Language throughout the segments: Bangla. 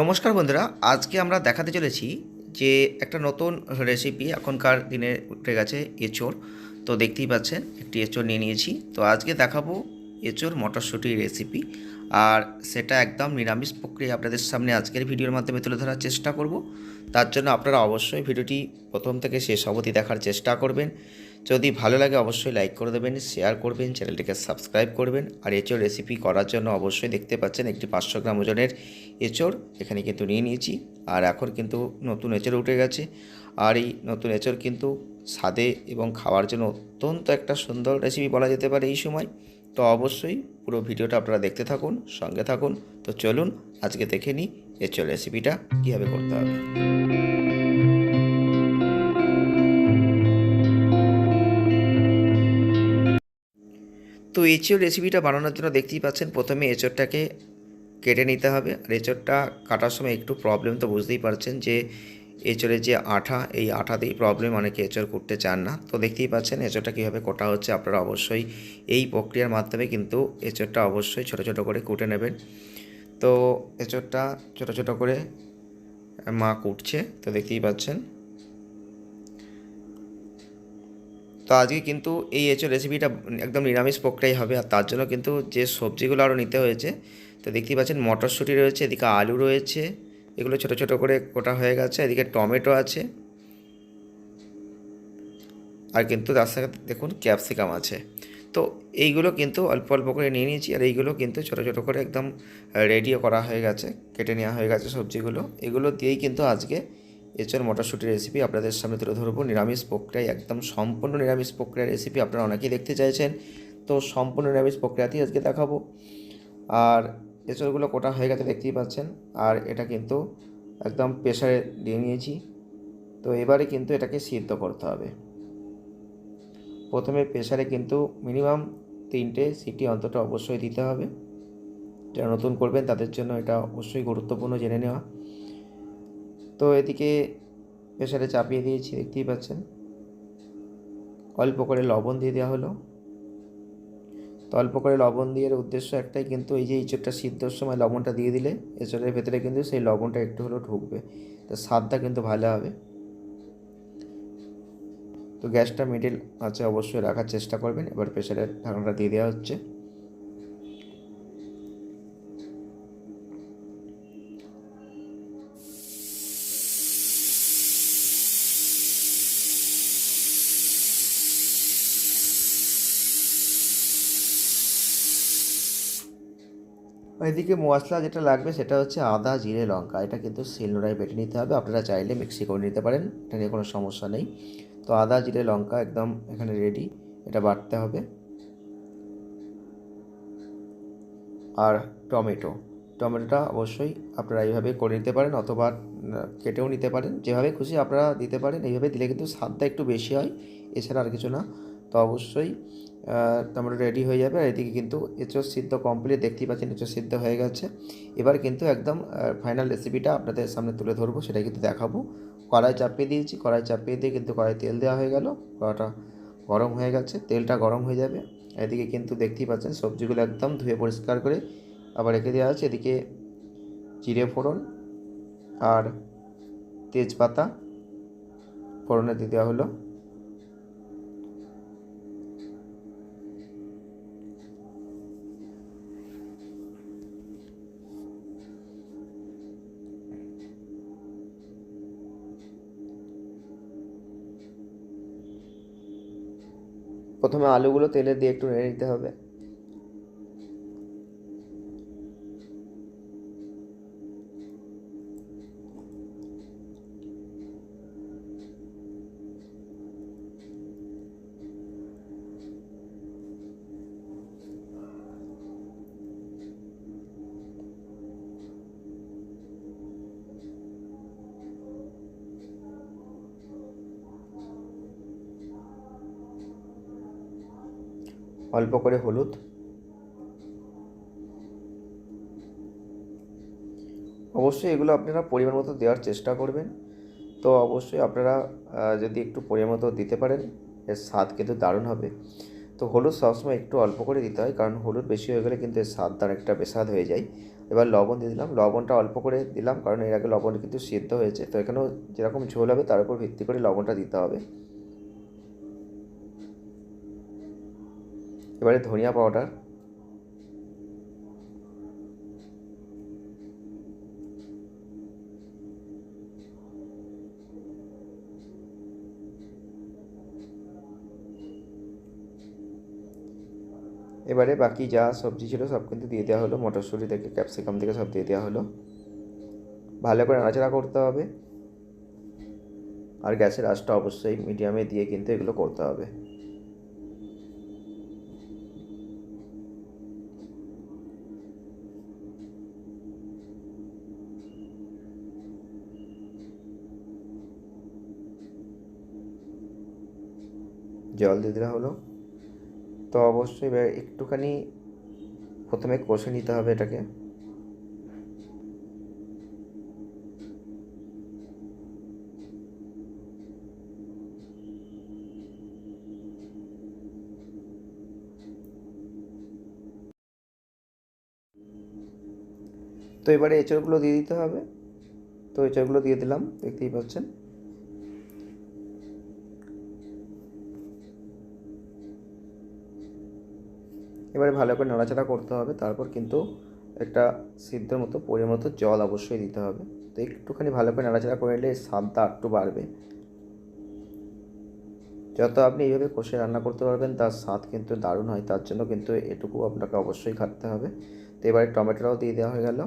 নমস্কার বন্ধুরা, আজকে আমরা দেখাতে চলেছি যে একটা নতুন রেসিপি এখনকার দিনে উঠে গেছে এঁচোড়। তো দেখতেই পাচ্ছেন, একটি এঁচোড় নিয়ে নিয়েছি। তো আজকে দেখাবো এঁচোড় মটরশুঁটির রেসিপি আর সেটা একদম নিরামিষ প্রক্রিয়া আপনাদের সামনে আজকের ভিডিওর মাধ্যমে তুলে ধরার চেষ্টা করব। তার জন্য আপনারা অবশ্যই ভিডিওটি প্রথম থেকে শেষ অবধি দেখার চেষ্টা করবেন। যদি ভালো লাগে অবশ্যই লাইক করে দেবেন শেয়ার করবেন, চ্যানেলটিকে সাবস্ক্রাইব করবেন। আর এঁচোড় রেসিপি করার জন্য অবশ্যই দেখতে পাচ্ছেন একটি পাঁচশো গ্রাম ওজনের এঁচোড়। এখানে কিন্তু নিয়ে নিয়েছি। আর এখন কিন্তু নতুন এঁচোড় উঠে গেছে। আর এই নতুন এঁচোড় কিন্তু স্বাদে এবং খাওয়ার জন্য অত্যন্ত একটা সুন্দর রেসিপি বলা যেতে পারে এই সময়। তো অবশ্যই পুরো ভিডিওটা আপনারা দেখতে থাকুন, সঙ্গে থাকুন। তো চলুন, আজকে দেখে নিই এঁচোড় রেসিপিটা কীভাবে করতে হবে। তো এঁচোড় রেসিপিটা বানানোর জন্য দেখতেই পাচ্ছেন, প্রথমে এঁচোড়টাকে কেটে নিতে হবে। আর এঁচোড়টা কাটার সময় একটু প্রবলেম তো বুঝতেই পারছেন যে এঁচোড়ের যে আঠা, এই আঠাতেই প্রবলেম অনেকে এঁচোড় করতে চান না। তো দেখতেই পাচ্ছেন এঁচোড়টা কীভাবে কোটা হচ্ছে, আপনারা অবশ্যই এই প্রক্রিয়ার মাধ্যমে কিন্তু এঁচোড়টা অবশ্যই ছোট ছোট করে কুটে নেবেন। তো এঁচোড়টা ছোট ছোট করে মা কুটছে, তো দেখতেই পাচ্ছেন। তো আজকে কিন্তু এই এঁচোড় রেসিপিটা একদম নিরামিষ প্রক্রিয়াই হবে, আর তার জন্য কিন্তু যে সবজিগুলো আরও নিতে হয়েছে, তো দেখতেই পাচ্ছেন মটরশুঁটি রয়েছে, এদিকে আলু রয়েছে এগুলো ছোট ছোট করে কোটা হয়ে গেছে, এদিকে টমেটো আছে। আর কিন্তু তার সাথে দেখুন ক্যাপসিকাম আছে। তো এইগুলো কিন্তু অল্প অল্প করে নিয়ে নিয়েছি, আর এইগুলো কিন্তু ছোট ছোট করে একদম রেডিও করা হয়ে গেছে, কেটে নেওয়া হয়ে গেছে সবজিগুলো। এগুলো দিয়েই কিন্তু আজকে এছাড়া মটরশুঁটির রেসিপি আপনাদের সামনে তুলে ধরবো। নিরামিষ প্রক্রিয়ায় একদম সম্পূর্ণ নিরামিষ প্রক্রিয়ার রেসিপি আপনারা অনেকেই দেখতে চাইছেন। তো সম্পূর্ণ নিরামিষ প্রক্রিয়াতেই আজকে দেখাবো। আর এঁচড়গুলো কোটা হয়ে গেছে, দেখতেই পাচ্ছেন। আর এটা কিন্তু একদম প্রেশারে দিয়ে নিয়েছি। তো এবারে কিন্তু এটাকে সিদ্ধ করতে হবে। প্রথমে প্রেশারে কিন্তু মিনিমাম তিনটে সিটি অন্তত অবশ্যই দিতে হবে। যারা নতুন করবেন, তাদের জন্য এটা অবশ্যই গুরুত্বপূর্ণ জেনে নেওয়া। তো এদিকে প্রেশারে চাপিয়ে দিয়েছি, দেখতেই পাচ্ছেন। অল্প করে লবণ দিয়ে দেওয়া হলো। তো অল্প করে লবণ দিয়ে উদ্দেশ্য একটাই কিন্তু এই যে ইঁচড়টা সিদ্ধর সময় লবণটা দিয়ে দিলে এঁচড়ের ভেতরে কিন্তু সেই লবণটা একটু হলেও ঢুকবে। তো স্বাদটা কিন্তু ভালো হবে। তো গ্যাসটা মিডিল আছে অবশ্যই রাখার চেষ্টা করবেন। এবার প্রেশারের ঢাকনাটা দিয়ে দেওয়া হচ্ছে। এদিকে মশলা যেটা লাগবে সেটা হচ্ছে আদা, জিরে, লঙ্কা। এটা কিন্তু শিলনোড়ায় বেটে নিতে হবে। আপনারা চাইলে মিক্সি করে নিতে পারেন। এটা নিয়ে কোনো সমস্যা নেই। তো আদা, জিরে, লঙ্কা একদম এখানে রেডি এটা বাটতে হবে। আর টমেটো। টমেটোটা অবশ্যই আপনারা এইভাবে করে নিতে পারেন অথবা কেটেও নিতে পারেন। যেভাবে খুশি আপনারা দিতে পারেন। এইভাবে দিলে কিন্তু স্বাদটা একটু বেশি হয়। এছাড়া আর কিছু না। তো অবশ্যই টমেটো রেডি হয়ে যাবে। আর এদিকে কিন্তু এঁচড় সিদ্ধ কমপ্লিট দেখতেই পাচ্ছেন এঁচড় সিদ্ধ হয়ে গেছে। এবার কিন্তু একদম ফাইনাল রেসিপিটা আপনাদের সামনে তুলে ধরবো সেটা কিন্তু দেখাবো। কড়াই চাপিয়ে দিয়েছি, কড়াই চাপিয়ে দিয়ে কিন্তু কড়াই তেল দেওয়া হয়ে গেল। কড়াটা গরম হয়ে গেছে, তেলটা গরম হয়ে যাবে। এদিকে কিন্তু দেখতেই পাচ্ছেন সবজিগুলো একদম ধুয়ে পরিষ্কার করে আবার রেখে দেওয়া আছে। এদিকে জিরে ফোড়ন আর তেজপাতা ফোড়নে দিয়ে দেওয়া হলো। প্রথমে আলুগুলো তেলে দিয়ে একটু নেড়ে নিতে হবে। অল্প করে হলুদ। অবশ্যই এগুলো আপনারা পরিমাণ মতো দেওয়ার চেষ্টা করবেন। তো অবশ্যই আপনারা যদি একটু পরিমাণ মতো দিতে পারেন, এর স্বাদ কিন্তু দারুণ হবে। তো হলুদ সবসময় একটু অল্প করে দিতে হয়, কারণ হলুদ বেশি হয়ে গেলে কিন্তু এর স্বাদটা একটা বেস্বাদ হয়ে যায়। এবার লবণ দিয়ে দিলাম, লবণটা অল্প করে দিলাম, কারণ এর আগে লবণ কিন্তু সিদ্ধ হয়েছে। তো এখানেও যেরকম ঝোল হবে, তার উপর ভিত্তি করে লবণটা দিতে হবে। এবারে ধনিয়া পাউডার। এবারে বাকি যা সবজি ছিল সব কিন্তু দিয়ে দেওয়া হলো। মটরশুঁটি থেকে ক্যাপসিকাম থেকে সব দিয়ে দেওয়া হলো। ভালো করে নাড়াচাড়া করতে হবে। আর গ্যাসের আঁচটা অবশ্যই মিডিয়ামে দিয়ে কিন্তু এগুলো করতে হবে। জল দিয়ে দেওয়া হলো। তো অবশ্যই এবার একটুখানি প্রথমে কষে নিতে হবে এটাকে। তো এবারে এঁচড়গুলো দিয়ে দিতে হবে। তো এঁচড়গুলো দিয়ে দিলাম, দেখতেই পাচ্ছেন। এবারে ভালো করে নাড়াচাড়া করতে হবে, তারপর কিন্তু একটা সিদ্ধের মতো, পরিমাণ মতো জল অবশ্যই দিতে হবে। তো একটুখানি ভালো করে নাড়াচাড়া করে নিলে স্বাদটা একটু বাড়বে। যত আপনি এইভাবে কষে রান্না করতে পারবেন, তার স্বাদ কিন্তু দারুণ হয়, তার জন্য কিন্তু এটুকু আপনাকে অবশ্যই খাটতে হবে। তো এবারে টমেটোটাও দিয়ে দেওয়া হয়ে গেল।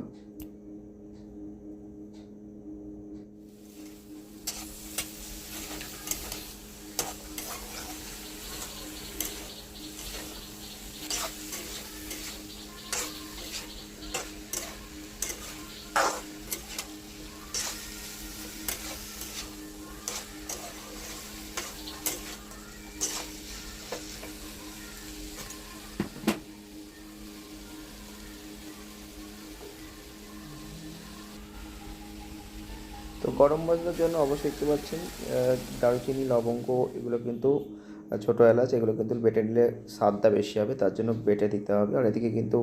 তো গরম মশলার জন্য অবশ্যই দেখতে পাচ্ছেন দারুচিনি, লবঙ্গ, এগুলো কিন্তু ছোটো এলাচ, এগুলো কিন্তু বেটে নিলে স্বাদটা বেশি হবে, তার জন্য বেটে দিতে হবে। আর এদিকে কিন্তু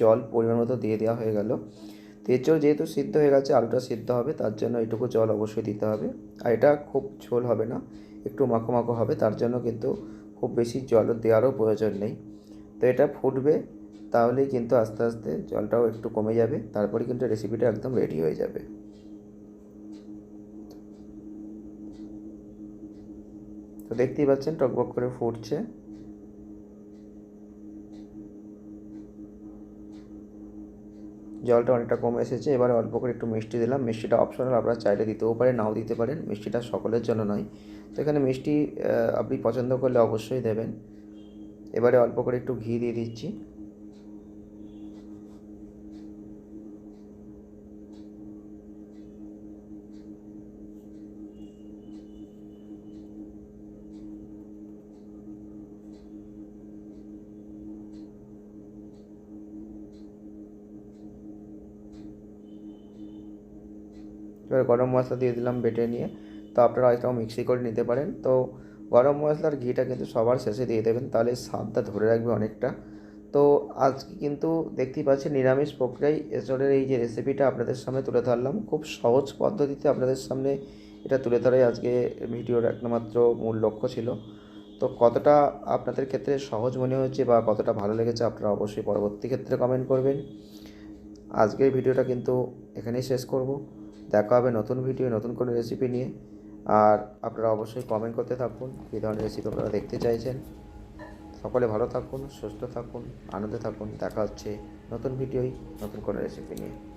জল পরিমাণ মতো দিয়ে দেওয়া হয়ে গেল। তো যেহেতু সিদ্ধ হয়ে গেছে, আলুটা সিদ্ধ হবে, তার জন্য এটুকু জল অবশ্যই দিতে হবে। আর এটা খুব ঝোল হবে না, একটু মাখো মাখো হবে, তার জন্য কিন্তু খুব বেশি জল দেওয়ারও প্রয়োজন নেই। তো এটা ফুটবে, তাহলেই কিন্তু আস্তে আস্তে জলটাও একটু কমে যাবে, তারপরে কিন্তু রেসিপিটা একদম রেডি হয়ে যাবে। তো দেখতেই পাচ্ছেন টকবক করে ফুটছে। জলটা অনেকটা কমে এসেছে, এবারে অল্প করে একটু মিষ্টি দিলাম। মিষ্টিটা অপশনাল আপনারা চাইলে দিতেও পারেন, নাও দিতে পারেন। মিষ্টিটা সকলের জন্য নয়। তো এখানে মিষ্টি আপনি পছন্দ করলে অবশ্যই দেবেন। এবারে অল্প করে একটু ঘি দিয়ে দিচ্ছি। এবার গরম মশলা দিয়ে দিলাম বেটে নিয়ে। তো আপনারা এটাও মিক্সি করে নিতে পারেন। তো গরম মশলার ঘিটা কিন্তু সবার শেষে দিয়ে দেবেন, তাহলে স্বাদটা ধরে রাখবে অনেকটা। তো আজকে কিন্তু দেখতেই পাচ্ছেন নিরামিষ প্রক্রিয়ায় এঁচড়ের এই যে রেসিপিটা আপনাদের সামনে তুলে ধরলাম। খুব সহজ পদ্ধতিতে আপনাদের সামনে এটা তুলে ধরাই আজকে ভিডিওর একমাত্র মূল লক্ষ্য ছিল। তো কতটা আপনাদের ক্ষেত্রে সহজ মনে হয়েছে বা কতটা ভালো লেগেছে আপনারা অবশ্যই পরবর্তী ক্ষেত্রে কমেন্ট করবেন। আজকের ভিডিওটা কিন্তু এখানেই শেষ করব। দেখা হবে নতুন ভিডিও নতুন কোনো রেসিপি নিয়ে। আর আপনারা অবশ্যই কমেন্ট করতে থাকুন, কী ধরনের রেসিপি আপনারা দেখতে চাইছেন। সকলে ভালো থাকুন, সুস্থ থাকুন, আনন্দে থাকুন। দেখা হচ্ছে নতুন ভিডিওই নতুন কোনো রেসিপি নিয়ে।